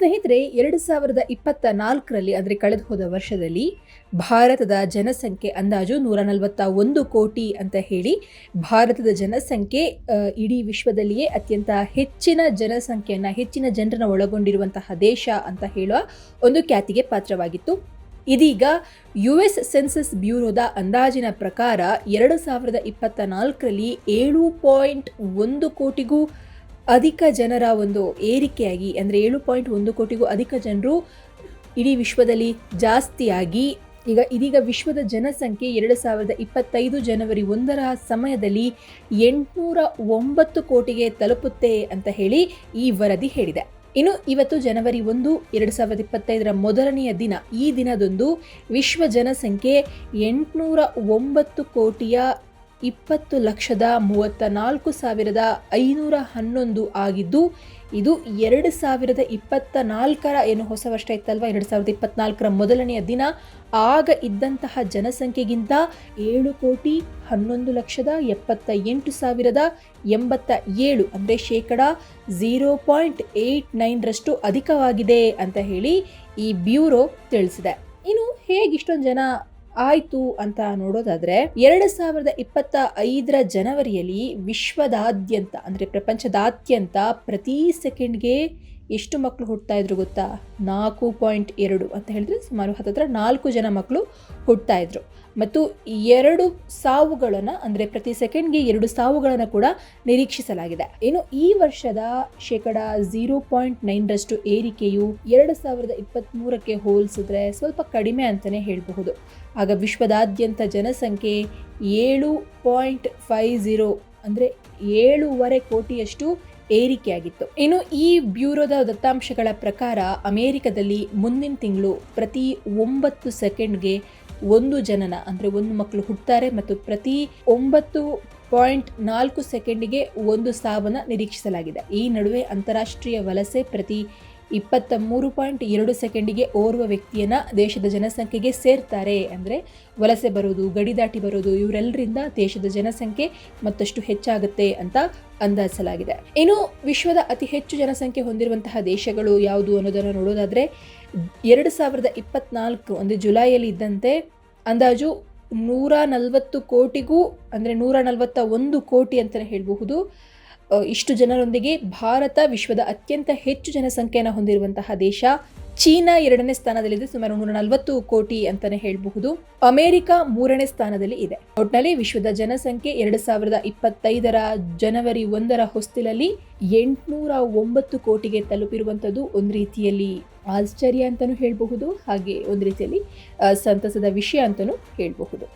ಸ್ನೇಹಿತರೆ, ಎರಡು ಸಾವಿರದ ಇಪ್ಪತ್ತ ನಾಲ್ಕರಲ್ಲಿ ಅಂದರೆ ಕಳೆದು ಹೋದ ವರ್ಷದಲ್ಲಿ ಭಾರತದ ಜನಸಂಖ್ಯೆ ಅಂದಾಜು ನೂರ ನಲವತ್ತ ಒಂದು ಕೋಟಿ ಅಂತ ಹೇಳಿ ಭಾರತದ ಜನಸಂಖ್ಯೆ ಇಡೀ ವಿಶ್ವದಲ್ಲಿಯೇ ಅತ್ಯಂತ ಹೆಚ್ಚಿನ ಜನಸಂಖ್ಯೆಯನ್ನು, ಹೆಚ್ಚಿನ ಜನರನ್ನು ಒಳಗೊಂಡಿರುವಂತಹ ದೇಶ ಅಂತ ಹೇಳುವ ಒಂದು ಖ್ಯಾತಿಗೆ ಪಾತ್ರವಾಗಿತ್ತು. ಇದೀಗ ಯು ಎಸ್ ಸೆನ್ಸಸ್ ಬ್ಯೂರೋದ ಅಂದಾಜಿನ ಪ್ರಕಾರ ಎರಡು ಸಾವಿರದ ಇಪ್ಪತ್ತ ನಾಲ್ಕರಲ್ಲಿ ಏಳು ಪಾಯಿಂಟ್ ಒಂದು ಕೋಟಿಗೂ ಅಧಿಕ ಜನರ ಒಂದು ಏರಿಕೆಯಾಗಿ, ಅಂದರೆ ಏಳು ಪಾಯಿಂಟ್ ಒಂದು ಕೋಟಿಗೂ ಅಧಿಕ ಜನರು ಇಡೀ ವಿಶ್ವದಲ್ಲಿ ಜಾಸ್ತಿಯಾಗಿ, ಈಗ ಇದೀಗ ವಿಶ್ವದ ಜನಸಂಖ್ಯೆ ಎರಡು ಸಾವಿರದ ಇಪ್ಪತ್ತೈದು ಜನವರಿ ಒಂದರ ಸಮಯದಲ್ಲಿ ಎಂಟುನೂರ ಒಂಬತ್ತು ಕೋಟಿಗೆ ತಲುಪುತ್ತೆ ಅಂತ ಹೇಳಿ ಈ ವರದಿ ಹೇಳಿದೆ. ಇನ್ನು ಇವತ್ತು ಜನವರಿ ಒಂದು, ಎರಡು ಸಾವಿರದ ಇಪ್ಪತ್ತೈದರ ಮೊದಲನೆಯ ದಿನ, ಈ ದಿನದಂದು ವಿಶ್ವ ಜನಸಂಖ್ಯೆ ಎಂಟುನೂರ ಒಂಬತ್ತು ಕೋಟಿಯ ಇಪ್ಪತ್ತು ಲಕ್ಷದ ಮೂವತ್ತ ನಾಲ್ಕು ಸಾವಿರದ ಐನೂರ ಹನ್ನೊಂದು ಆಗಿದ್ದು, ಇದು ಎರಡು ಸಾವಿರದ ಇಪ್ಪತ್ತ ನಾಲ್ಕರ ಏನು ಹೊಸ ವರ್ಷ ಇತ್ತಲ್ವ? ಎರಡು ಸಾವಿರದ ಇಪ್ಪತ್ನಾಲ್ಕರ ಮೊದಲನೆಯ ದಿನ. ಆಗ ಇದ್ದಂತಹ ಜನಸಂಖ್ಯೆಗಿಂತ ಏಳು ಕೋಟಿ ಹನ್ನೊಂದು ಲಕ್ಷದ ಎಪ್ಪತ್ತ ಎಂಟು ಸಾವಿರದ ಎಂಬತ್ತ ಏಳು ಅಂದರೆ ಶೇಕಡ ಝೀರೋ ಪಾಯಿಂಟ್ ಏಯ್ಟ್ ನೈನ್ರಷ್ಟು ಅಧಿಕವಾಗಿದೆ ಅಂತ ಹೇಳಿ ಈ ಬ್ಯೂರೋ ತಿಳಿಸಿದೆ. ಇನ್ನು ಹೇಗೆ ಇಷ್ಟೊಂದು ಜನ ಆಯ್ತು ಅಂತ ನೋಡೋದಾದ್ರೆ ಎರಡು ಸಾವಿರದ ಇಪ್ಪತ್ತ ಐದರ ಜನವರಿಯಲ್ಲಿ ವಿಶ್ವದಾದ್ಯಂತ ಅಂದ್ರೆ ಪ್ರಪಂಚದಾದ್ಯಂತ ಪ್ರತಿ ಸೆಕೆಂಡ್ಗೆ ಎಷ್ಟು ಮಕ್ಕಳು ಹುಟ್ಟುತ್ತಾ ಇದ್ರು ಗೊತ್ತಾ? ನಾಲ್ಕು ಪಾಯಿಂಟ್ ಎರಡು ಅಂತ ಹೇಳಿದ್ರೆ ಸುಮಾರು ಹತ್ತತ್ರ ನಾಲ್ಕು ಜನ ಮಕ್ಕಳು ಹುಟ್ಟುತ್ತಾ ಇದ್ರು. ಮತ್ತು ಎರಡು ಸಾವುಗಳನ್ನು, ಅಂದರೆ ಪ್ರತಿ ಸೆಕೆಂಡ್ಗೆ ಎರಡು ಸಾವುಗಳನ್ನು ಕೂಡ ನಿರೀಕ್ಷಿಸಲಾಗಿದೆ. ಏನು ಈ ವರ್ಷದ ಶೇಕಡ ಝೀರೋ ಪಾಯಿಂಟ್ ನೈನ್ರಷ್ಟು ಏರಿಕೆಯು ಎರಡು ಸಾವಿರದ ಇಪ್ಪತ್ತ್ಮೂರಕ್ಕೆ ಹೋಲಿಸಿದ್ರೆ ಸ್ವಲ್ಪ ಕಡಿಮೆ ಅಂತಲೇ ಹೇಳಬಹುದು. ಆಗ ವಿಶ್ವದಾದ್ಯಂತ ಜನಸಂಖ್ಯೆ ಏಳು ಪಾಯಿಂಟ್ ಫೈವ್ ಝೀರೋ ಅಂದರೆ ಏಳೂವರೆ ಕೋಟಿಯಷ್ಟು ಏರಿಕೆಯಾಗಿತ್ತು. ಇನ್ನು ಈ ಬ್ಯೂರೋದ ದತ್ತಾಂಶಗಳ ಪ್ರಕಾರ ಅಮೇರಿಕದಲ್ಲಿ ಮುಂದಿನ ತಿಂಗಳು ಪ್ರತಿ ಒಂಬತ್ತು ಸೆಕೆಂಡ್ಗೆ ಒಂದು ಜನನ, ಅಂದರೆ ಒಂದು ಮಕ್ಕಳು ಹುಟ್ಟುತ್ತಾರೆ ಮತ್ತು ಪ್ರತಿ ಒಂಬತ್ತು ಪಾಯಿಂಟ್ ನಾಲ್ಕು ಸೆಕೆಂಡಿಗೆ ಒಂದು ಸಾವನ್ನು ನಿರೀಕ್ಷಿಸಲಾಗಿದೆ. ಈ ನಡುವೆ ಅಂತಾರಾಷ್ಟ್ರೀಯ ವಲಸೆ ಪ್ರತಿ ಇಪ್ಪತ್ತ ಮೂರು ಪಾಯಿಂಟ್ ಎರಡು ಸೆಕೆಂಡಿಗೆ ಓರ್ವ ವ್ಯಕ್ತಿಯನ್ನು ದೇಶದ ಜನಸಂಖ್ಯೆಗೆ ಸೇರ್ತಾರೆ. ಅಂದರೆ ವಲಸೆ ಬರೋದು, ಗಡಿ ದಾಟಿ ಬರೋದು, ಇವರೆಲ್ಲರಿಂದ ದೇಶದ ಜನಸಂಖ್ಯೆ ಮತ್ತಷ್ಟು ಹೆಚ್ಚಾಗುತ್ತೆ ಅಂತ ಅಂದಾಜಿಸಲಾಗಿದೆ. ಇನ್ನು ವಿಶ್ವದ ಅತಿ ಹೆಚ್ಚು ಜನಸಂಖ್ಯೆ ಹೊಂದಿರುವಂತಹ ದೇಶಗಳು ಯಾವುದು ಅನ್ನೋದನ್ನು ನೋಡೋದಾದರೆ, ಎರಡು ಸಾವಿರದ ಇಪ್ಪತ್ನಾಲ್ಕು ಅಂದರೆ ಜುಲೈಯಲ್ಲಿ ಇದ್ದಂತೆ ಅಂದಾಜು ನೂರ ನಲವತ್ತು ಕೋಟಿಗೂ ಅಂದರೆ ನೂರ ನಲವತ್ತ ಒಂದು ಕೋಟಿ ಅಂತಲೇ ಹೇಳಬಹುದು. ಇಷ್ಟು ಜನರೊಂದಿಗೆ ಭಾರತ ವಿಶ್ವದ ಅತ್ಯಂತ ಹೆಚ್ಚು ಜನಸಂಖ್ಯೆಯನ್ನು ಹೊಂದಿರುವಂತಹ ದೇಶ ಚೀನಾ ಎರಡನೇ ಸ್ಥಾನದಲ್ಲಿದೆ, ಸುಮಾರು ನೂರ ನಲವತ್ತು ಕೋಟಿ ಅಂತಾನೆ ಹೇಳಬಹುದು. ಅಮೆರಿಕ ಮೂರನೇ ಸ್ಥಾನದಲ್ಲಿ ಇದೆ. ಒಟ್ಟಿನಲ್ಲಿ ವಿಶ್ವದ ಜನಸಂಖ್ಯೆ ಎರಡು ಸಾವಿರದ ಇಪ್ಪತ್ತೈದರ ಜನವರಿ ಒಂದರ ಹೊಸ್ತಿಲಲ್ಲಿ ಎಂಟುನೂರ ಒಂಬತ್ತು ಕೋಟಿಗೆ ತಲುಪಿರುವಂಥದ್ದು ಒಂದು ರೀತಿಯಲ್ಲಿ ಆಶ್ಚರ್ಯ ಅಂತಲೂ ಹೇಳಬಹುದು, ಹಾಗೆ ಒಂದು ರೀತಿಯಲ್ಲಿ ಸಂತಸದ ವಿಷಯ ಅಂತಲೂ ಹೇಳಬಹುದು.